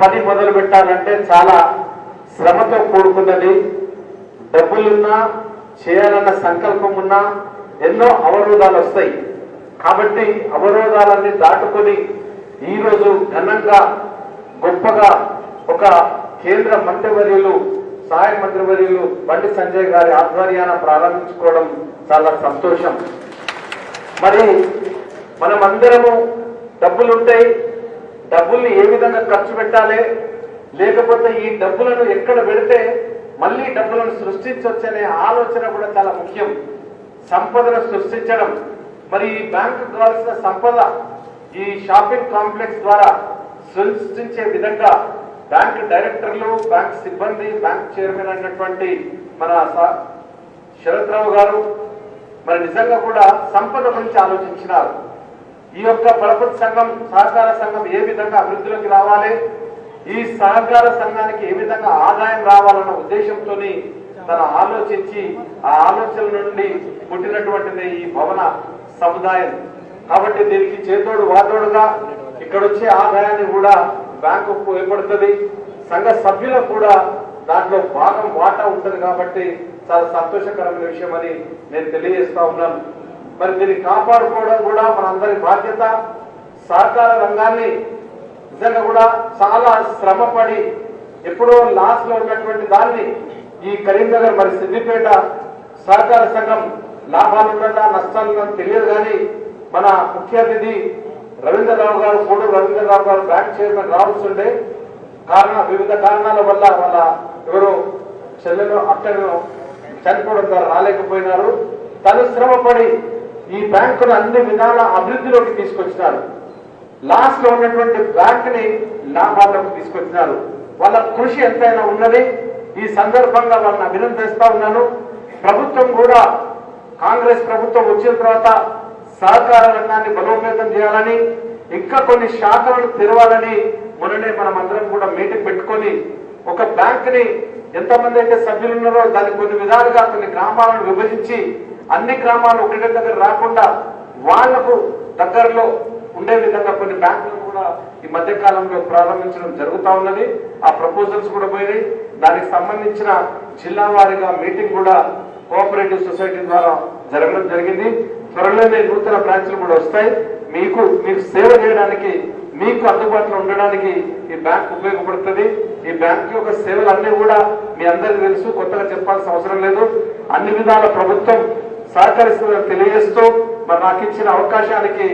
పని మొదలు పెట్టాలంటే చాలా శ్రమతో కూడుకున్నది. డబ్బులున్నా చేయాలన్న సంకల్పం ఉన్నా ఎన్నో అవరోధాలు వస్తాయి. కాబట్టి అవరోధాలన్నీ దాటుకొని ఈరోజు ఘనంగా గొప్పగా ఒక కేంద్ర మంత్రివర్యులు సహాయ మంత్రివర్యులు బండి సంజయ్ గారి ఆధ్వర్యాన ప్రారంభించుకోవడం చాలా సంతోషం. మరి మనమందరము డబ్బులుంటాయి డబ్బుల్ని ఏ విధంగా ఖర్చు పెట్టాలి? లేకపోతే ఈ డబ్బులను ఎక్కడ పెడితే మళ్ళీ డబ్బులను సృష్టించవచ్చనే ఆలోచన కూడా చాలా ముఖ్యం. సంపదను సృష్టించడం. మరి ఈ బ్యాంకు కావాల్సిన సంపద ఈ షాపింగ్ కాంప్లెక్స్ ద్వారా సృష్టించే విధంగా బ్యాంక్ డైరెక్టర్లు బ్యాంక్ సిబ్బంది బ్యాంక్ చైర్మన్ అయినటువంటి మన స- శరత్ గారు మరి నిజంగా కూడా సంపద గురించి ఆలోచించినారు. ఈ యొక్క పరపతి సంఘం సహకార సంఘం ఏ విధంగా అభివృద్ధిలోకి రావాలి? ఈ సహకార సంఘానికి ఏ విధంగా ఆదాయం రావాలన్న ఉద్దేశంతో తన ఆలోచించి ఆ ఆలోచన నుండి పుట్టినటువంటిది ఈ భవన సముదాయం. కాబట్టి దీనికి చేతోడు వాతోడుగా ఇక్కడ వచ్చే ఆదాయాన్ని కూడా బ్యాంకు ఏర్పడుతుంది సంఘ సభ్యులకు కూడా దాంట్లో భాగం వాటా ఉంటుంది కాబట్టి చాలా సంతోషకరమైన విషయం అని నేను తెలియజేస్తా ఉన్నాను. మరి దీన్ని కాపాడుకోవడం కూడా మనందరి బాధ్యత. సహకార రంగాన్ని నిజంగా కూడా చాలా శ్రమపడి ఎప్పుడో లాస్లో ఉన్నటువంటి దాన్ని ఈ కరీంనగర్ మరి సిద్దిపేట సహకార సంఘం లాభాలు ఉండదా నష్టాలు తెలియదు కానీ మన ముఖ్య అతిథి రవీంద్రరావు గారు కూడా రవీంద్రరావు గారు బ్యాంక్ చైర్మన్ రావాల్సిండే కారణ వివిధ కారణాల వల్ల వాళ్ళ ఎవరో చెల్లెలు అక్కడ చనిపోవడం ద్వారా రాలేకపోయినారు. తను శ్రమపడి ఈ బ్యాంకును అన్ని విధాల అభివృద్ధిలోకి తీసుకొచ్చినారు. లాస్ట్లో ఉన్నటువంటి బ్యాంక్ని లాభాల్లోకి తీసుకొచ్చినారు. వాళ్ళ కృషి ఎంతైనా ఉన్నది. ఈ సందర్భంగా వాళ్ళని అభినందిస్తా ఉన్నాను. ప్రభుత్వం కూడా కాంగ్రెస్ ప్రభుత్వం వచ్చిన తర్వాత సహకార రంగాన్ని బలోపేతం చేయాలని ఇంకా కొన్ని శాఖలను తెరవాలని మొన్ననే మనం అందరం కూడా మీటింగ్ పెట్టుకొని ఒక బ్యాంక్ని ఎంతమంది అయితే సభ్యులు ఉన్నారో దాన్ని కొన్ని విధాలుగా కొన్ని గ్రామాలను విభజించి అన్ని గ్రామాలు ఒకటే దగ్గర రాకుండా వాళ్ళకు దగ్గరలో ఉండే విధంగా కొన్ని బ్యాంకులు కూడా ఈ మధ్య కాలంలో ప్రారంభించడం జరుగుతా ఉన్నది. ఆ ప్రపోజల్స్ కూడా పోయినాయి. దానికి సంబంధించిన జిల్లా వారీగా మీటింగ్ కూడా కోఆపరేటివ్ సొసైటీ ద్వారా జరగడం జరిగింది. త్వరలోనే నూతన బ్రాంచ్లు కూడా వస్తాయి. మీకు మీరు సేవ చేయడానికి మీకు అందుబాటులో ఉండడానికి ఈ బ్యాంక్ ఉపయోగపడుతుంది. ఈ బ్యాంక్ యొక్క సేవలు అన్ని కూడా మీ అందరికీ తెలుసు. కొత్తగా చెప్పాల్సిన అవసరం లేదు. అన్ని విధాల ప్రభుత్వం సహకరిస్తుందని తెలియజేస్తూ మరి నాకు ఇచ్చిన అవకాశానికి